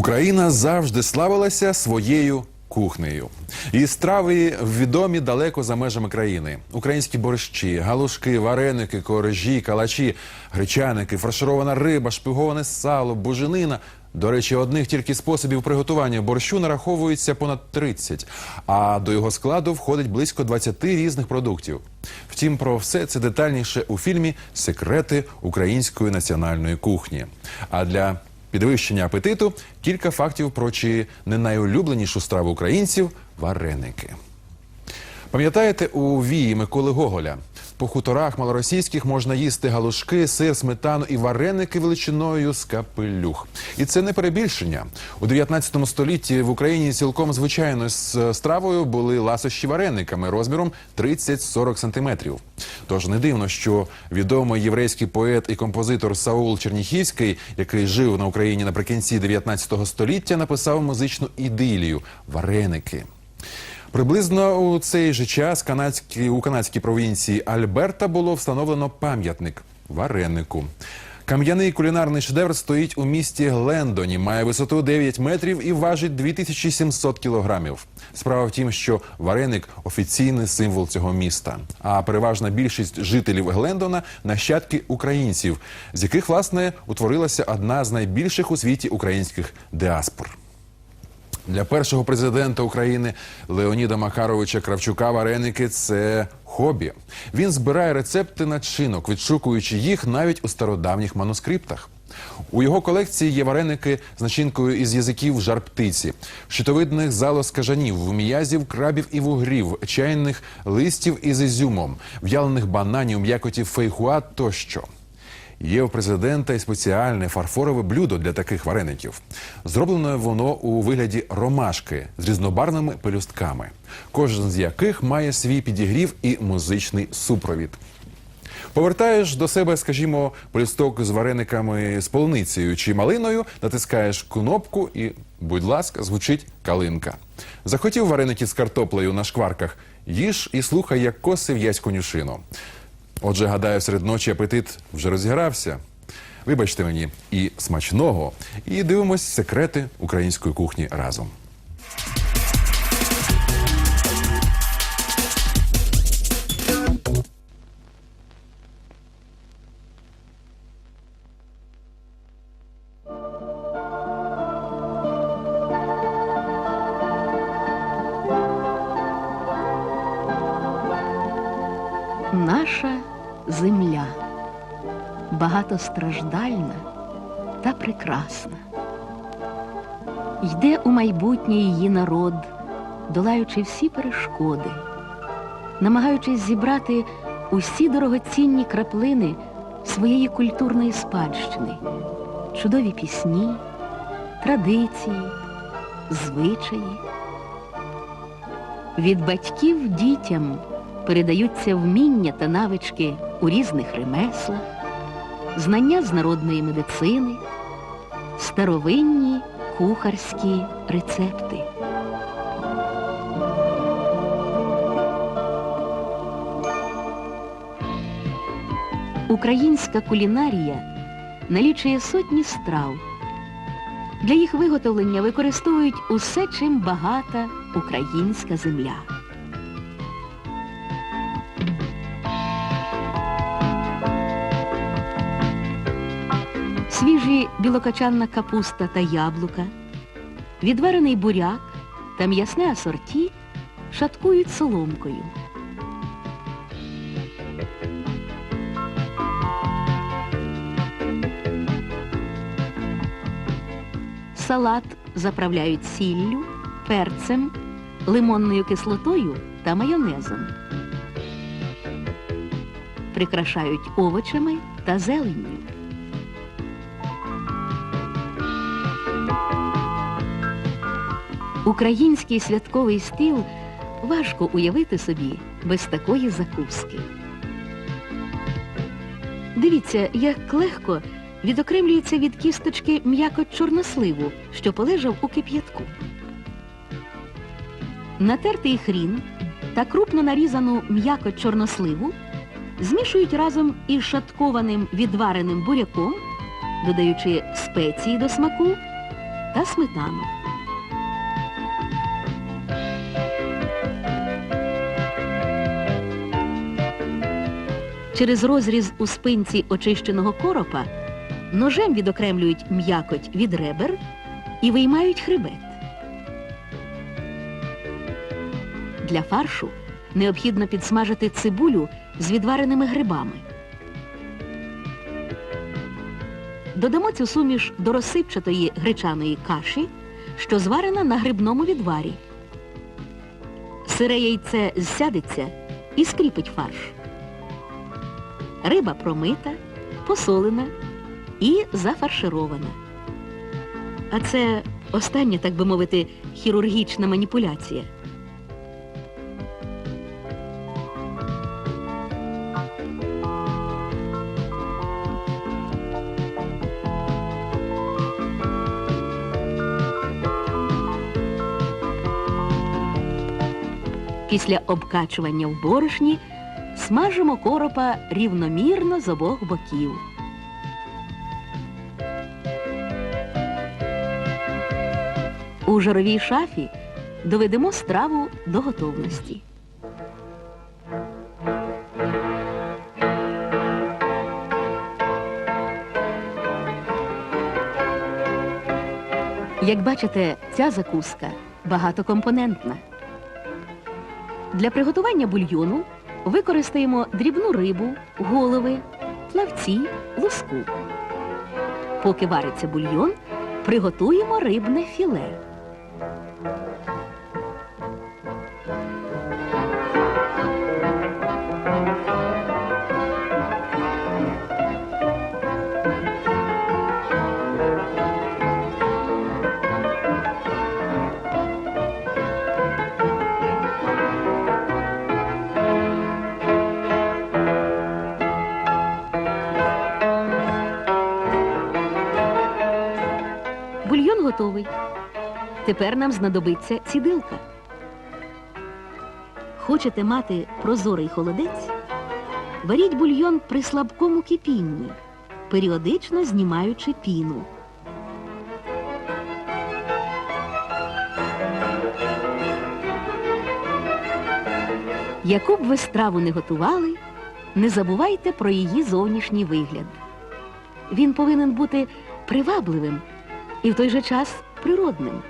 Україна завжди славилася своєю кухнею. Її страви відомі далеко за межами країни. Українські борщі, галушки, вареники, коржі, калачі, гречаники, фарширована риба, шпиговане сало, буженина. До речі, одних тільки способів приготування борщу нараховується понад 30, а до його складу входить близько 20 різних продуктів. Втім, про все це детальніше у фільмі Секрети української національної кухні. А для підвищення апетиту кілька фактів про чи не найулюбленішу страву українців вареники. Пам'ятаєте, у вії Миколи Гоголя по хуторах малоросійських можна їсти галушки, сир, сметану і вареники величиною з капелюх. І це не перебільшення. У 19 столітті в Україні цілком звичайною стравою були ласощі варениками розміром 30-40 сантиметрів. Тож не дивно, що відомий єврейський поет і композитор Саул Черніхівський, який жив на Україні наприкінці 19 століття, написав музичну ідилію вареники. Приблизно у цей же час канадські, у канадській провінції Альберта було встановлено пам'ятник варенику. Кам'яний кулінарний шедевр стоїть у місті Глендоні, має висоту 9 метрів і важить 2700 кілограмів. Справа в тім, що вареник офіційний символ цього міста. А переважна більшість жителів Глендона нащадки українців, з яких власне утворилася одна з найбільших у світі українських диаспор. Для першого президента України Леоніда Макаровича Кравчука вареники це хобі. Він збирає рецепти начинок, відшукуючи їх навіть у стародавніх манускриптах. У його колекції є вареники з начинкою із язиків жар-птиці, щитовидних залоз кажанів, м'язів, крабів і вугрів, чайних листів із ізюмом, в'ялених бананів, м'якоті фейхуа тощо. Є у президента і спеціальне фарфорове блюдо для таких вареників. Зроблене воно у вигляді ромашки з різнобарвними пелюстками, кожен з яких має свій підігрів і музичний супровід. Повертаєш до себе, скажімо, пелюсток з варениками з полуницею чи малиною, натискаєш кнопку і, будь ласка, звучить калинка. Захотів вареники з картоплею на шкварках, їж і слухай, як коси в'язь конюшину. Отже, гадаю, серед ночі апетит вже розігрався. Вибачте мені і смачного, і дивимось секрети української кухні разом. Багатостраждальна та прекрасна. Йде у майбутнє її народ, долаючи всі перешкоди, намагаючись зібрати усі дорогоцінні краплини своєї культурної спадщини, чудові пісні, традиції, звичаї. Від батьків дітям передаються вміння та навички у різних ремеслах, знання з народної медицини, старовинні кухарські рецепти. Українська кулінарія налічує сотні страв. Для їх виготовлення використовують усе, чим багата українська земля. Свіжі білокачанна капуста та яблука, відварений буряк та м'ясне асорті шаткують соломкою. Салат заправляють сіллю, перцем, лимонною кислотою та майонезом. Прикрашають овочами та зеленню. Український святковий стіл важко уявити собі без такої закуски. Дивіться, як легко відокремлюється від кісточки м'якоть чорносливу, що полежав у кип'ятку. Натертий хрін та крупно нарізану м'якоть чорносливу змішують разом із шаткованим відвареним буряком, додаючи спеції до смаку та сметану. Через розріз у спинці очищеного коропа ножем відокремлюють м'якоть від ребер і виймають хребет. Для фаршу необхідно підсмажити цибулю з відвареними грибами. Додамо цю суміш до розсипчатої гречаної каші, що зварена на грибному відварі. Сире яйце зсядеться і скріпить фарш. Риба промита, посолена і зафарширована. А це остання, так би мовити, хірургічна маніпуляція. Після обкачування в борошні смажимо коропа рівномірно з обох боків. У жаровій шафі доведемо страву до готовності. Як бачите, ця закуска багатокомпонентна. Для приготування бульйону використаємо дрібну рибу, голови, плавці, луску. Поки вариться бульйон, приготуємо рибне філе. Бульйон готовий. Тепер нам знадобиться цідилка. Хочете мати прозорий холодець? Варіть бульйон при слабкому кипінні, періодично знімаючи піну. Яку б ви страву не готували, не забувайте про її зовнішній вигляд. Він повинен бути привабливим і в той же час природним.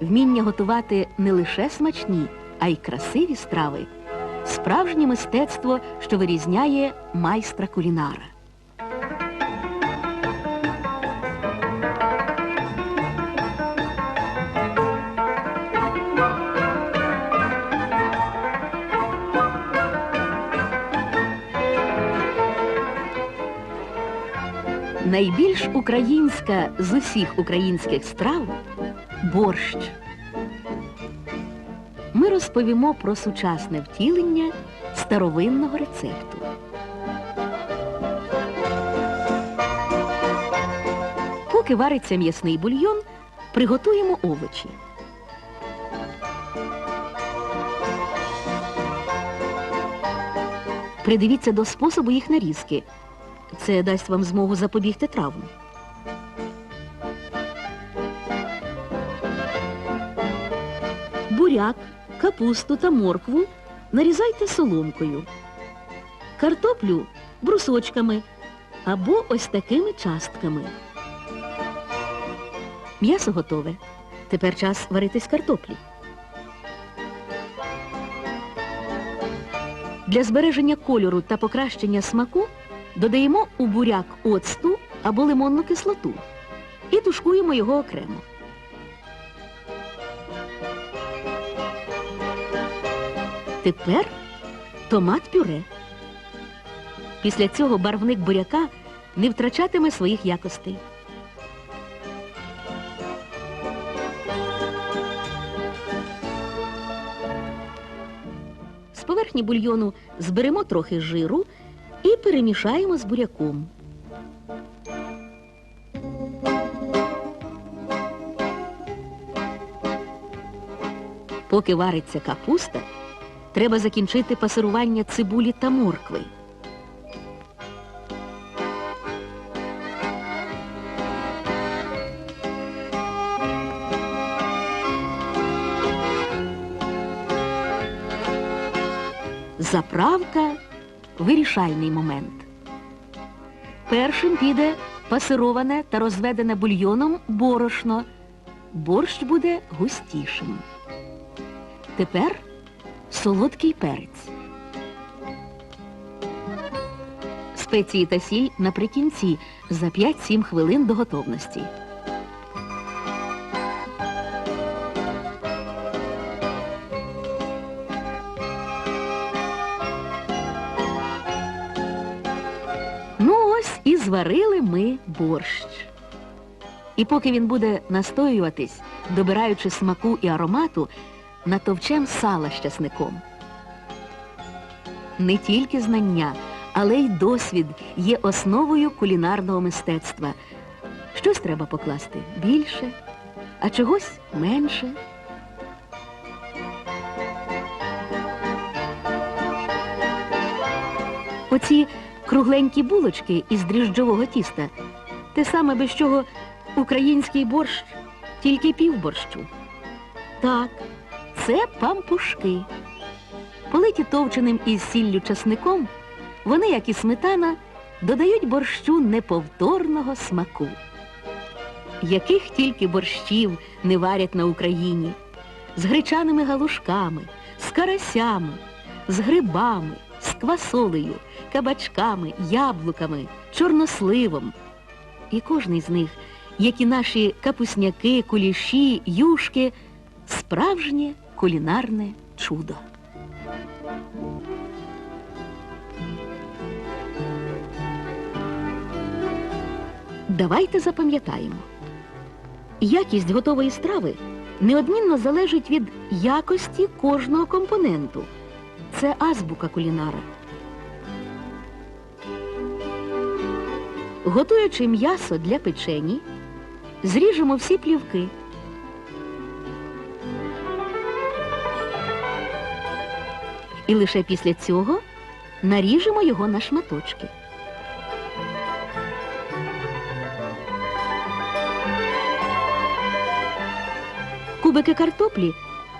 Вміння готувати не лише смачні, а й красиві страви справжнє мистецтво, що вирізняє майстра кулінара. Найбільш українська з усіх українських страв борщ. Ми розповімо про сучасне втілення старовинного рецепту. Поки вариться м'ясний бульйон, приготуємо овочі. Придивіться до способу їх нарізки. Це дасть вам змогу запобігти травму. Буряк, капусту та моркву нарізайте соломкою. Картоплю брусочками або ось такими частками. М'ясо готове. Тепер час варитись картоплі. Для збереження кольору та покращення смаку додаємо у буряк оцту або лимонну кислоту і тушкуємо його окремо. Тепер томат пюре. Після цього барвник буряка не втрачатиме своїх якостей. З поверхні бульйону зберемо трохи жиру перемішаємо з буряком. Поки вариться капуста, треба закінчити пасирування цибулі та моркви. Заправка вирішальний момент. Першим піде пасироване та розведене бульйоном борошно. Борщ буде густішим. Тепер солодкий перець. Спеції та сіль наприкінці за 5-7 хвилин до готовності. Зварили ми борщ. І поки він буде настоюватись, добираючи смаку і аромату, натовчем сала з часником. Не тільки знання, але й досвід є основою кулінарного мистецтва. Щось треба покласти більше, а чогось менше. Оці кругленькі булочки із дріжджового тіста. Те саме, без чого український борщ, тільки пів борщу. Так, це пампушки. Политі товченим із сіллю часником, вони, як і сметана, додають борщу неповторного смаку. Яких тільки борщів не варять на Україні, з гречаними галушками, з карасями, з грибами, з квасолею, кабачками, яблуками, чорносливом. І кожний з них, як і наші капусняки, куліші, юшки, справжнє кулінарне чудо. Давайте запам'ятаємо. Якість готової страви неодмінно залежить від якості кожного компоненту. Це азбука кулінара. Готуючи м'ясо для печені, зріжемо всі плівки. І лише після цього наріжемо його на шматочки. Кубики картоплі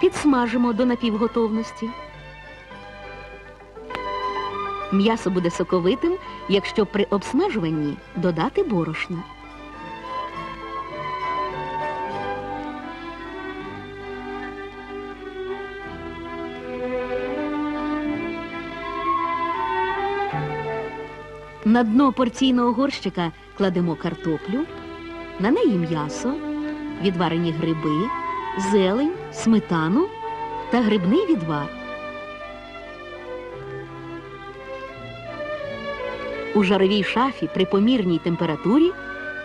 підсмажимо до напівготовності. М'ясо буде соковитим, якщо при обсмажуванні додати борошна. На дно порційного горщика кладемо картоплю, на неї м'ясо, відварені гриби, зелень, сметану та грибний відвар. У жаровій шафі при помірній температурі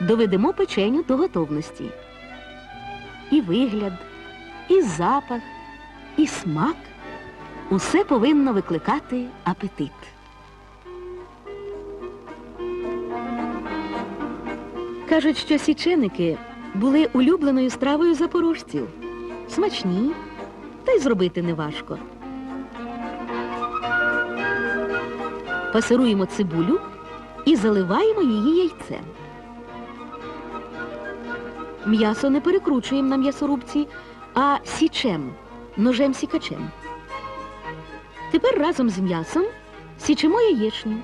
доведемо печеню до готовності. І вигляд, і запах, і смак усе повинно викликати апетит. Кажуть, що січеники були улюбленою стравою запорожців. Смачні, та й зробити неважко. Пасируємо цибулю і заливаємо її яйцем. М'ясо не перекручуємо на м'ясорубці, а січем, ножем-сікачем. Тепер разом з м'ясом січемо яєчню.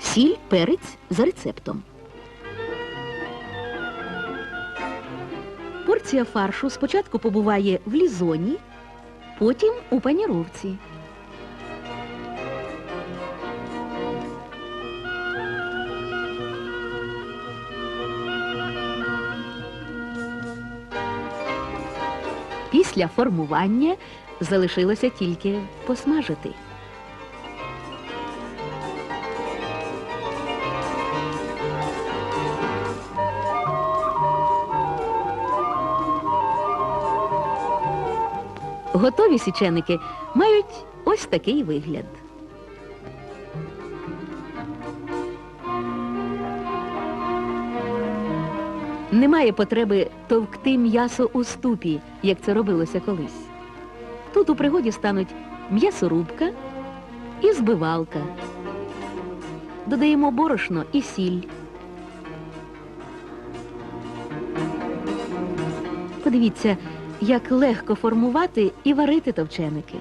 Сіль, перець за рецептом. Порція фаршу спочатку побуває в лізоні, потім у паніровці. Після формування залишилося тільки посмажити. Готові січеники мають ось такий вигляд. Немає потреби товкти м'ясо у ступі, як це робилося колись. Тут у пригоді стануть м'ясорубка і збивалка. додаємо борошно і сіль. Подивіться, як легко формувати і варити товченики.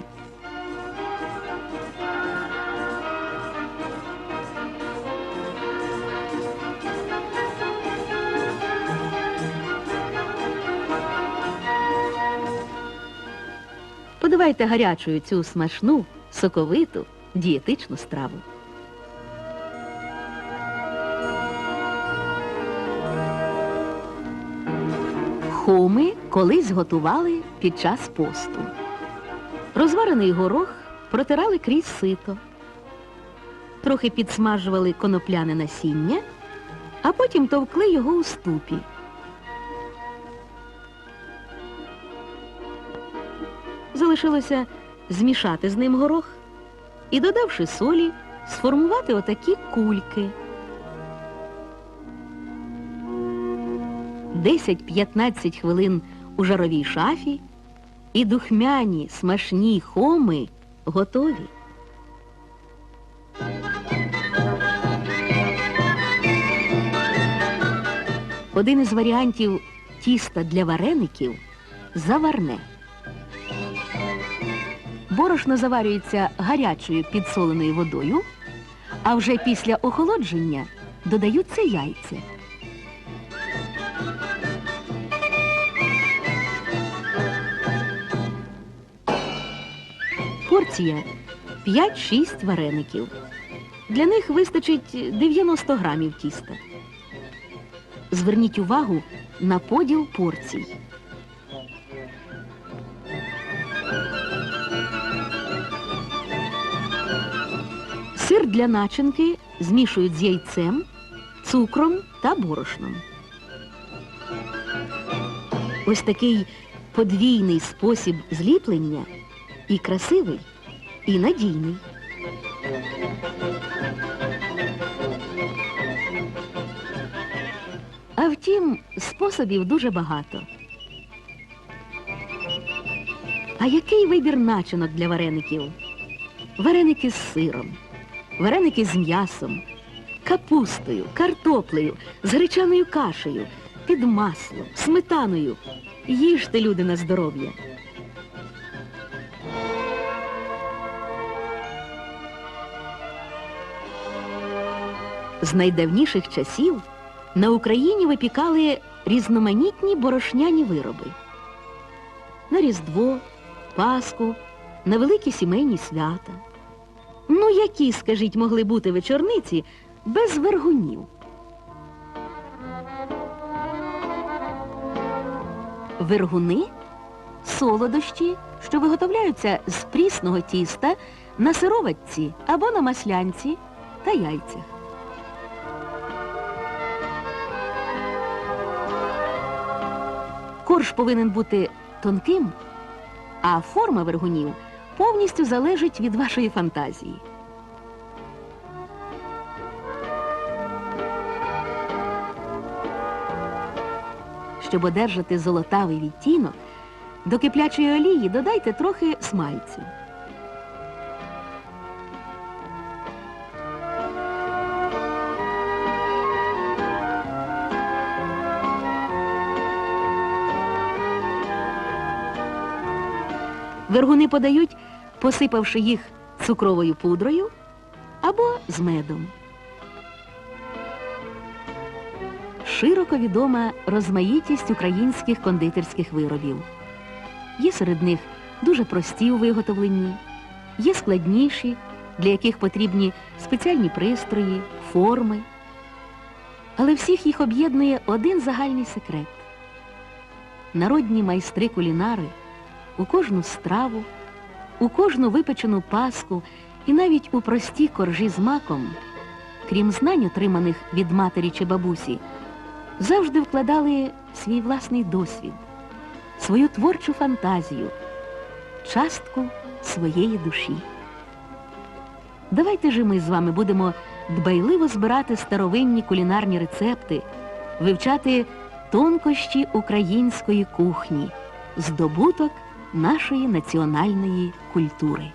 Подавайте гарячою цю смачну, соковиту, дієтичну страву. Хоми колись готували під час посту. Розварений горох протирали крізь сито. Трохи підсмажували конопляне насіння, а потім товкли його у ступі. Залишилося змішати з ним горох і, додавши солі, сформувати отакі кульки. 10-15 хвилин у жаровій шафі і духмяні смачні хоми готові. Один із варіантів тіста для вареників заварне. Борошно заварюється гарячою підсоленою водою, а вже після охолодження додаються яйця. Порція 5-6 вареників. Для них вистачить 90 грамів тіста. Зверніть увагу на поділ порцій. Сир для начинки змішують з яйцем, цукром та борошном. Ось такий подвійний спосіб зліплення і красивий, і надійний. А втім, способів дуже багато. А який вибір начинок для вареників? Вареники з сиром, вареники з м'ясом, капустою, картоплею, з гречаною кашею, під маслом, сметаною. Їжте, люди, на здоров'я. З найдавніших часів на Україні випікали різноманітні борошняні вироби. На Різдво, Пасху, на великі сімейні свята. Ну, які, скажіть, могли бути вечорниці без вергунів? Вергуни солодощі, що виготовляються з прісного тіста на сироватці або на маслянці та яйцях. Корж повинен бути тонким, а форма вергунів повністю залежить від вашої фантазії. Щоб одержати золотавий відтінок, до киплячої олії додайте трохи смальцю. Вергуни подають, посипавши їх цукровою пудрою або з медом. Широко відома розмаїтість українських кондитерських виробів. Є серед них дуже прості у виготовленні, є складніші, для яких потрібні спеціальні пристрої, форми. Але всіх їх об'єднує один загальний секрет. Народні майстри кулінари у кожну страву, у кожну випечену паску і навіть у прості коржі з маком, крім знань, отриманих від матері чи бабусі, завжди вкладали свій власний досвід, свою творчу фантазію, частку своєї душі. Давайте же ми з вами будемо дбайливо збирати старовинні кулінарні рецепти, вивчати тонкощі української кухні, здобуток нашої національної культури.